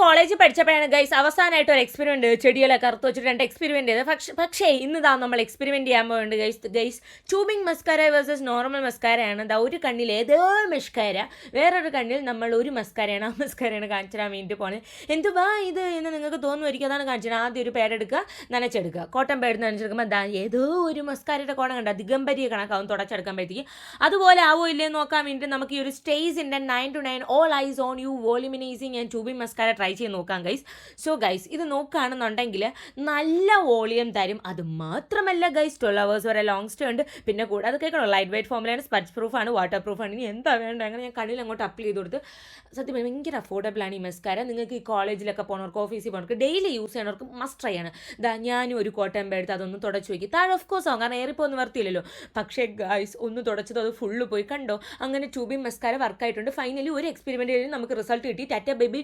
കോളേജിൽ പഠിച്ചപ്പോഴാണ് ഗൈസ് അവസാനമായിട്ട് ഒരു എക്സ്പെരിമെന്റ് ചെടികളെ കറുത്ത് വെച്ചിട്ട് രണ്ട് എക്സ്പെരിമെന്റ് ചെയ്തത്. പക്ഷേ പക്ഷേ ഇന്ന് ദാ നമ്മൾ എക്സ്പെരിമെന്റ് ചെയ്യാൻ പോകുന്നുണ്ട് guys guys tubing mascara versus normal മസ്കാരയാണ് ദാ ഒരു കണ്ണിൽ ഏതോ മസ്കാര വേറൊരു കണ്ണിൽ നമ്മൾ ഒരു മസ്കാരയാണ് ആ മസ്കാരയാണ് കാണിച്ചു വേണ്ടി പോണത് എന്തുവാ ഇത് എന്ന് നിങ്ങൾക്ക് തോന്നുമായിരിക്കും. അതാണ് കാണിച്ചത്. ആദ്യം ഒരു പേരെടുക്കുക നനച്ചെടുക്കുക. കോട്ടൺ പേട് നനച്ചെടുക്കുമ്പോൾ ദാ ഏതോ ഒരു മസ്കാരയുടെ കോണം കണ്ട? ദിഗംബരിയെ കണക്കാവും തുടച്ചെടുക്കുമ്പോഴത്തേക്ക്. അതുപോലെ ആവോ ഇല്ലേ നോക്കാൻ വേണ്ടി നമുക്ക് ഈ ഒരു സ്റ്റേജിന്റെ nine to nine all eyes on you volumizing and tubing mascara try ചെയ്ത് നോക്കാം ഗൈസ് സോ ഗൈസ് ഇത് നോക്കുകയാണെന്നുണ്ടെങ്കിൽ നല്ല വോളിയം തരും. അത് മാത്രമല്ല ഗൈസ് ട്വൽവ് അവേഴ്സ് വരെ ലോങ് സ്റ്റേ ഉണ്ട്. പിന്നെ കൂടെ അത് കേൾക്കണോ? ലൈറ്റ് വെയിറ്റ് ഫോമിലാണ് സ്പച്ച് പ്രൂഫാണ് വാട്ടർ പ്രൂഫാണ് ഇനി എന്താ വേണ്ട അങ്ങനെ ഞാൻ കണ്ണിൽ അങ്ങോട്ട് അപ്ലൈ ചെയ്ത് കൊടുത്ത് സത്യം ഭയങ്കര അഫോർഡബിൾ ആണ് ഈ മെസ്കാര നിങ്ങൾക്ക് ഈ കോളേജിലൊക്കെ പോകണവർക്ക് ഓഫീസിൽ പോകണവർക്ക് ഡെയിലി യൂസ് ചെയ്യണവർക്ക് മസ്റ്റ് ട്രൈ ആണ്. ദാ ഞാനും ഒരു കോട്ടയം എടുത്ത് അതൊന്ന് തുടച്ച് വയ്ക്കും താഴെ ഓഫ് കോഴ്സ് ആവും. കാരണം ഏറിപ്പോൾ ഒന്നും വർത്തിയില്ലല്ലോ പക്ഷേ ഗൈസ് ഒന്ന് തുടച്ചത് അത് ഫുള്ള് പോയി. കണ്ടോ? അങ്ങനെ ട്യൂബിംഗ് മസ്കാര വർക്കായിട്ടുണ്ട് ഫൈനലി ഒരു എക്സ്പെരിമെന്റ് നമുക്ക് റിസൾട്ട് കിട്ടി. Tata baby